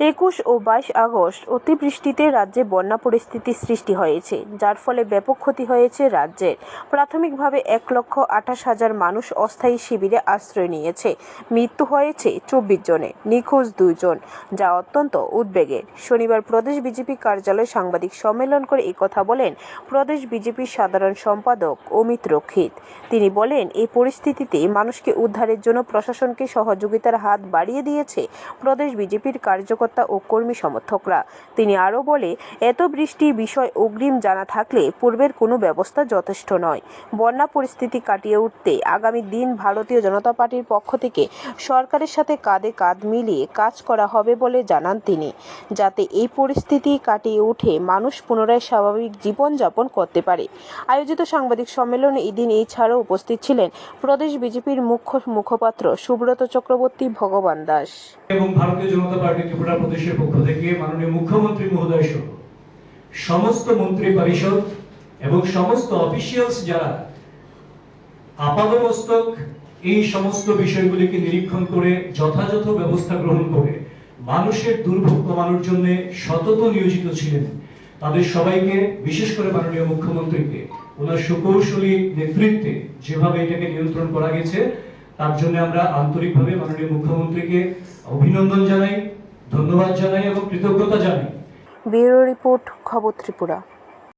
একুশ ও বাইশ আগস্ট অতিবৃষ্টিতে রাজ্যে বন্যা পরিস্থিতির সৃষ্টি হয়েছে, যার ফলে ব্যাপক ক্ষতি হয়েছে রাজ্যের। প্রাথমিকভাবে এক লক্ষ আঠাশ হাজার মানুষ অস্থায়ী শিবিরে আশ্রয় নিয়েছে। মৃত্যু হয়েছে চব্বিশ জনে, নিখোঁজ দুইজন যা অত্যন্ত উদ্বেগের। শনিবার প্রদেশ বিজেপি কার্যালয়ে সাংবাদিক সম্মেলন করে কথা বলেন প্রদেশ বিজেপির সাধারণ সম্পাদক অমিত রক্ষিত। তিনি বলেন, এই পরিস্থিতিতে মানুষকে উদ্ধারের জন্য প্রশাসনকে সহযোগিতার হাত বাড়িয়ে দিয়েছে প্রদেশ বিজেপির কার্যকর্তা ও কর্মী সমর্থকরা। তিনি আরও বলে, এত বৃষ্টি বিষয় অগ্রিম জানা থাকলে পূর্বের কোনো ব্যবস্থা যথেষ্ট নয়। বন্যা পরিস্থিতি কাটিয়ে উঠতে আগামী দিন ভারতীয় জনতা পার্টির পক্ষ থেকে সরকারের সাথে কাঁধে কাঁধ মিলিয়ে কাজ করা হবে বলে জানান তিনি। যাতে এই পরিস্থিতি কাটিয়ে উঠে মানুষ পুনরায় স্বাভাবিক জীবনযাপন করতে পারে। আয়োজিত সাংবাদিক সম্মেলনে এদিন এছাড়াও উপস্থিত ছিলেন প্রদেশ বিজেপির মুখ্য মুখপাত্র সুব্রত চক্রবর্তী, ভগবান দাস। এবং ভারতীয় জনতা পার্টি ত্রিপুরা প্রদেশের পক্ষ থেকে মাননীয় মুখ্যমন্ত্রী মহোদয় সহ সমস্ত মন্ত্রী পরিষদ এবং সমস্ত অফিসিয়ালস যারা আপাদমস্তক এই সমস্ত বিষয়গুলিকে নিরীক্ষণ করে, যথাযথ ব্যবস্থা গ্রহণ করে মানুষের দুর্ভোগ কমানোর জন্য সতত নিয়োজিত ছিলেন। তাদের সবাইকে, বিশেষ করে মাননীয় মুখ্যমন্ত্রীকে, ওনার সুকৌশলী নেতৃত্বে যেভাবে এটাকে নিয়ন্ত্রণ করা গেছে, তার জন্য আমরা আন্তরিকভাবে মাননীয় মুখ্যমন্ত্রীকে অভিনন্দন জানাই। ধন্যবাদ জানাই এবং কৃতজ্ঞতা জানাই। ব্যুরো রিপোর্ট খবর ত্রিপুরা।